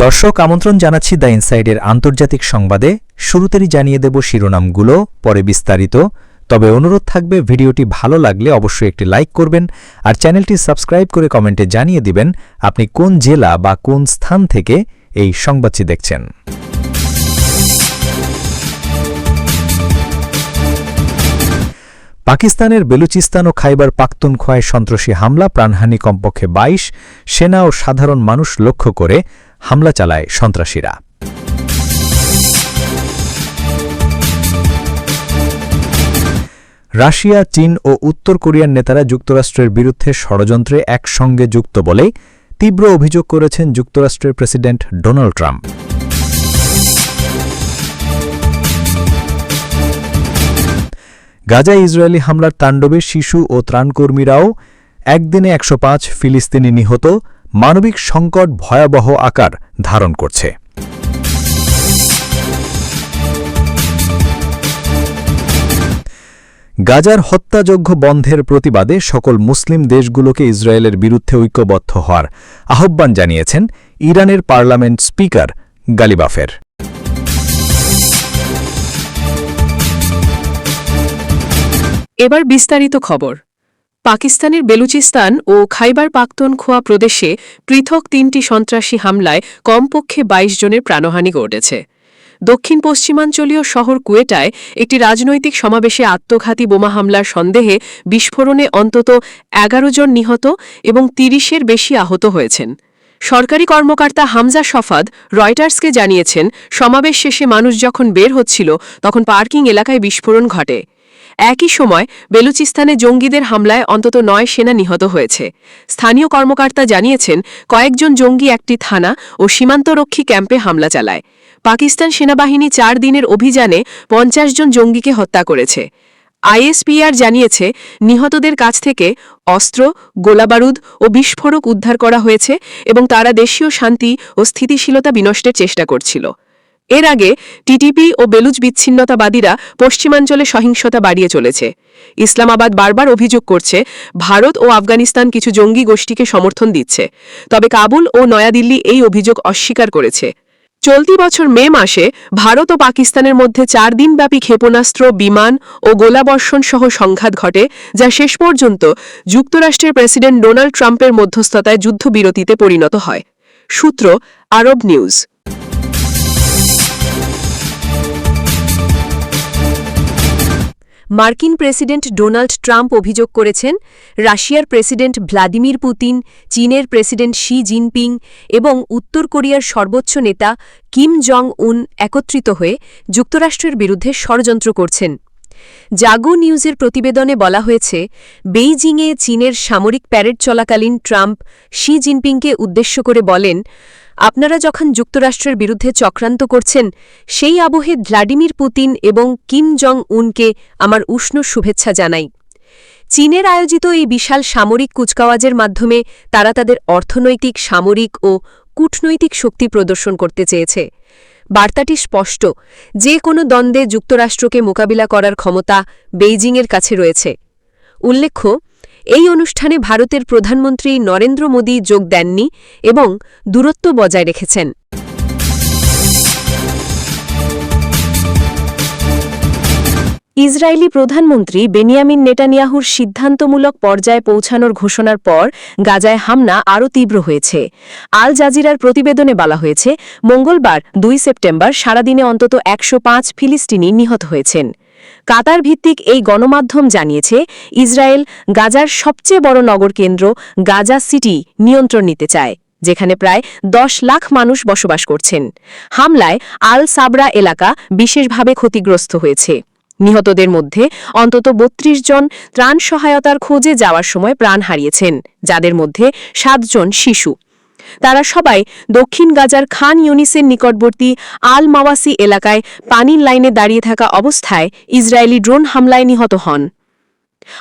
দর্শক, আমন্ত্রণ জানাচ্ছি দ্য ইনসাইডের আন্তর্জাতিক সংবাদে। শুরুতেই জানিয়ে দেব শিরোনামগুলো, পরে বিস্তারিত। তবে অনুরোধ থাকবে, ভিডিওটি ভালো লাগলে অবশ্যই একটি লাইক করবেন আর চ্যানেলটি সাবস্ক্রাইব করে কমেন্টে জানিয়ে দিবেন আপনি কোন জেলা বা কোন স্থান থেকে এই সংবাদটি দেখছেন। পাকিস্তানের বেলুচিস্তান ও খাইবার পাখতুনখোয়ায় সন্ত্রাসী হামলা, প্রাণহানি কমপক্ষে ২২ সেনা ও সাধারণ মানুষ লক্ষ্য করে হামলা চালায় সন্ত্রাসীরা। রাশিয়া, চীন ও উত্তর কোরিয়ার নেতারা যুক্তরাষ্ট্রের বিরুদ্ধে ষড়যন্ত্রে একসঙ্গে যুক্ত বলে তীব্র অভিযোগ করেছেন যুক্তরাষ্ট্রের president Donald Trump. Gaza Israeli হামলার তাণ্ডবে শিশু ও ত্রাণকর্মীরাও একদিনে একশো পাঁচ ফিলিস্তিনি নিহত মানবিক সংকট ভয়াবহ আকার ধারণ করছে। গাজার হত্যাযজ্ঞ বন্ধের প্রতিবাদে সকল মুসলিম দেশগুলোকে ইসরায়েলের বিরুদ্ধে ঐক্যবদ্ধ হওয়ার আহ্বান জানিয়েছেন ইরানের পার্লামেন্ট স্পিকার গালিবাফের। এবার বিস্তারিত খবর। পাকিস্তানের বেলুচিস্তান ও খাইবার পাখতুনখোয়া প্রদেশে পৃথক তিনটি সন্ত্রাসী হামলায় কমপক্ষে ২২ জনের প্রাণহানি ঘটেছে। দক্ষিণ পশ্চিমাঞ্চলীয় শহর কুয়েটায় একটি রাজনৈতিক সমাবেশে আত্মঘাতী বোমা হামলার সন্দেহে বিস্ফোরণে অন্তত এগারো জন নিহত এবং তিরিশের বেশি আহত হয়েছেন। সরকারি কর্মকর্তা হামজা শফাদ রয়টার্সকে জানিয়েছেন, সমাবেশ শেষে মানুষ যখন বের হচ্ছিল, তখন পার্কিং এলাকায় বিস্ফোরণ ঘটে। একই সময় বেলুচিস্তানে জঙ্গিদের হামলায় অন্তত নয় সেনা নিহত হয়েছে। স্থানীয় কর্মকর্তা জানিয়েছেন, কয়েকজন জঙ্গি একটি থানা ও সীমান্তরক্ষী ক্যাম্পে হামলা চালায়। পাকিস্তান সেনাবাহিনী চার দিনের অভিযানে পঞ্চাশ জন জঙ্গিকে হত্যা করেছে। আইএসপিআর জানিয়েছে, নিহতদের কাছ থেকে অস্ত্র, গোলাবারুদ ও বিস্ফোরক উদ্ধার করা হয়েছে এবং তারা দেশীয় শান্তি ও স্থিতিশীলতা বিনষ্টের চেষ্টা করছিল। এর আগে টিটিপি ও বেলুচ বিচ্ছিন্নতাবাদীরা পশ্চিমাঞ্চলে সহিংসতা বাড়িয়ে চলেছে। ইসলামাবাদ বারবার অভিযোগ করছে, ভারত ও আফগানিস্তান কিছু জঙ্গি গোষ্ঠীকে সমর্থন দিচ্ছে। তবে কাবুল ও নয়াদিল্লি এই অভিযোগ অস্বীকার করেছে। চলতি বছর মে মাসে ভারত ও পাকিস্তানের মধ্যে চার দিনব্যাপী ক্ষেপণাস্ত্র, বিমান ও গোলাবর্ষণ সহ সংঘাত ঘটে, যা শেষ পর্যন্ত যুক্তরাষ্ট্রের প্রেসিডেন্ট ডোনাল্ড ট্রাম্পের মধ্যস্থতায় যুদ্ধবিরতিতে পরিণত হয়। সূত্র আরব নিউজ। মার্কিন প্রেসিডেন্ট ডোনাল্ড ট্রাম্প অভিযোগ করেছেন, রাশিয়ার প্রেসিডেন্ট ভ্লাদিমির পুতিন, চীনের প্রেসিডেন্ট শি জিনপিং এবং উত্তর কোরিয়ার সর্বোচ্চ নেতা কিম জং উন একত্রিত হয়ে যুক্তরাষ্ট্রের বিরুদ্ধে ষড়যন্ত্র করছেন। জাগো নিউজের প্রতিবেদনে বলা হয়েছে, বেইজিংয়ে চীনের সামরিক প্যারেড চলাকালীন ট্রাম্প শি জিনপিংকে উদ্দেশ্য করে বলেন আপনারা যখন যুক্তরাষ্ট্রের বিরুদ্ধে চক্রান্ত করছেন, সেই আবহে ভ্লাডিমির পুতিন এবং কিম জং উনকে আমার উষ্ণ শুভেচ্ছা জানাই। চীনের আয়োজিত এই বিশাল সামরিক কুচকাওয়াজের মাধ্যমে তারা তাদের অর্থনৈতিক, সামরিক ও কূটনৈতিক শক্তি প্রদর্শন করতে চেয়েছে। বার্তাটি স্পষ্ট, যে কোনো দ্বন্দ্বে যুক্তরাষ্ট্রকে মোকাবিলা করার ক্ষমতা বেইজিংয়ের কাছে রয়েছে। উল্লেখ্য এই অনুষ্ঠানে ভারতের প্রধানমন্ত্রী নরেন্দ্র মোদী যোগ দেননি এবং দূরত্ব বজায় রেখেছেন। ইসরায়েলি প্রধানমন্ত্রী বেনিয়ামিন নেটানিয়াহুর সিদ্ধান্তমূলক পর্যায়ে পৌঁছানোর ঘোষণার পর গাজায় হামলা আরও তীব্র হয়েছে। আল জাজিরার প্রতিবেদনে বলা হয়েছে, মঙ্গলবার দুই সেপ্টেম্বর সারাদিনে অন্তত একশো পাঁচ ফিলিস্তিনি নিহত হয়েছেন। কাতার ভিত্তিক এই গণমাধ্যম জানিয়েছে, ইসরায়েল গাজার সবচেয়ে বড় নগর কেন্দ্র গাজা সিটি নিয়ন্ত্রণ নিতে চায়, যেখানে প্রায় দশ লাখ মানুষ বসবাস করছেন। হামলায় আল সাবরা এলাকা বিশেষভাবে ক্ষতিগ্রস্ত হয়েছে। নিহতদের মধ্যে অন্তত ৩২ জন ত্রাণ সহায়তার খোঁজে যাওয়ার সময় প্রাণ হারিয়েছেন, যাদের মধ্যে সাতজন শিশু। তারা সবাই দক্ষিণ গাজার খান ইউনিসের নিকটবর্তী আল মাওয়াসি এলাকায় পানির লাইনে দাঁড়িয়ে থাকা অবস্থায় ইসরায়েলি ড্রোন হামলায় নিহত হন।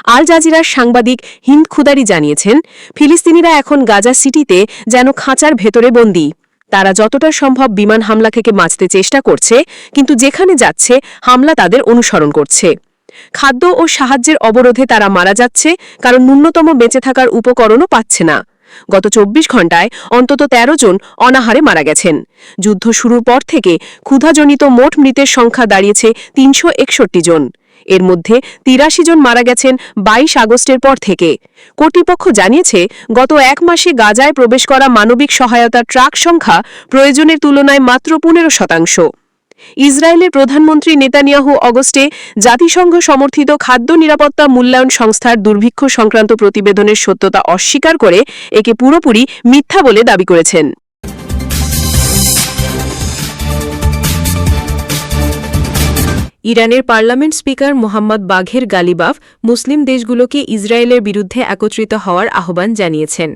আল জাজিরার সাংবাদিক হিন্দ খুদারি জানিয়েছেন, ফিলিস্তিনিরা এখন গাজা সিটিতে যেন খাঁচার ভেতরে বন্দী। তারা যতটা সম্ভব বিমান হামলা থেকে বাঁচতে চেষ্টা করছে, কিন্তু যেখানে যাচ্ছে, হামলা তাদের অনুসরণ করছে। খাদ্য ও সাহায্যের অবরোধে তারা মারা যাচ্ছে, কারণ ন্যূনতম বেঁচে থাকার উপকরণও পাচ্ছে না। গত চব্বিশ ঘণ্টায় অন্তত ১৩ জন অনাহারে মারা গেছেন। যুদ্ধ শুরুর পর থেকে ক্ষুধাজনিত মোট মৃতের সংখ্যা দাঁড়িয়েছে তিনশো একষট্টি জন। এর মধ্যে তিরাশি জন মারা গেছেন ২২ আগস্টের পর থেকে। কর্তৃপক্ষ জানিয়েছে, গত এক মাসে গাজায় প্রবেশ করা মানবিক সহায়তা ট্রাক সংখ্যা প্রয়োজনের তুলনায় মাত্র পনেরো শতাংশ। ইসরায়েলের প্রধানমন্ত্রী নেতানিয়াহু অগস্টে জাতিসংঘ সমর্থিত খাদ্য নিরাপত্তা মূল্যায়ন সংস্থার দুর্ভিক্ষ সংক্রান্ত প্রতিবেদনের সত্যতা অস্বীকার করে একে পুরোপুরি মিথ্যা বলে দাবি করেছেন। ইরানের পার্লামেন্ট স্পিকার মোহাম্মদ বাঘের গালিবাফ মুসলিম দেশগুলোকে ইসরায়েলের বিরুদ্ধে একত্রিত হওয়ার আহ্বান জানিয়েছেন।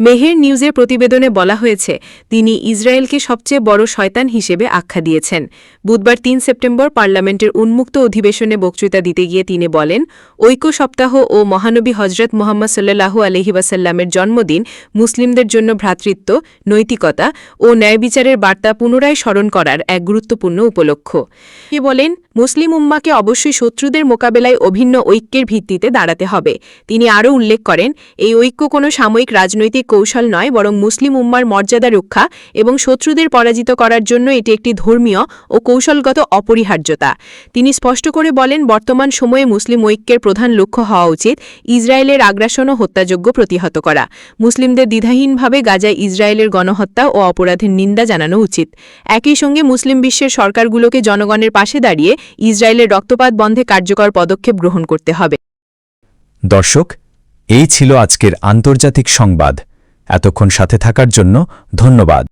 মেহের নিউজের প্রতিবেদনে বলা হয়েছে, তিনি ইসরায়েলকে সবচেয়ে বড় শয়তান হিসেবে আখ্যা দিয়েছেন। বুধবার তিন সেপ্টেম্বর পার্লামেন্টের উন্মুক্ত অধিবেশনে বক্তৃতা দিতে গিয়ে তিনি বলেন, ঐক্য সপ্তাহ ও মহানবী হজরত মোহাম্মদ সাল্লাহু আলহি ওয়াসাল্লামের জন্মদিন মুসলিমদের জন্য ভ্রাতৃত্ব, নৈতিকতা ও ন্যায়বিচারের বার্তা পুনরায় স্মরণ করার এক গুরুত্বপূর্ণ উপলক্ষ। বলেন মুসলিম উম্মাকে অবশ্যই শত্রুদের মোকাবেলায় অভিন্ন ঐক্যের ভিত্তিতে দাঁড়াতে হবে। তিনি আরও উল্লেখ করেন, এই ঐক্য কোনো সাময়িক রাজনৈতিক কৌশল নয়, বরং মুসলিম উম্মার মর্যাদা রক্ষা এবং শত্রুদের পরাজিত করার জন্য এটি একটি ধর্মীয় ও কৌশলগত অপরিহার্যতা। তিনি স্পষ্ট করে বলেন, বর্তমান সময়ে মুসলিম ঐক্যের প্রধান লক্ষ্য হওয়া উচিত ইসরায়েলের আগ্রাসন ও হত্যাযোগ্য প্রতিহত করা। মুসলিমদের দ্বিধাহীনভাবে গাজায় ইসরায়েলের গণহত্যা ও অপরাধের নিন্দা জানানো উচিত। একই সঙ্গে মুসলিম বিশ্বের সরকারগুলোকে জনগণের পাশে দাঁড়িয়ে ইসরায়েলের রক্তপাত বন্ধে কার্যকর পদক্ষেপ গ্রহণ করতে হবে। দর্শক, এই ছিল আজকের আন্তর্জাতিক সংবাদ। এতক্ষণ সাথে থাকার জন্য ধন্যবাদ।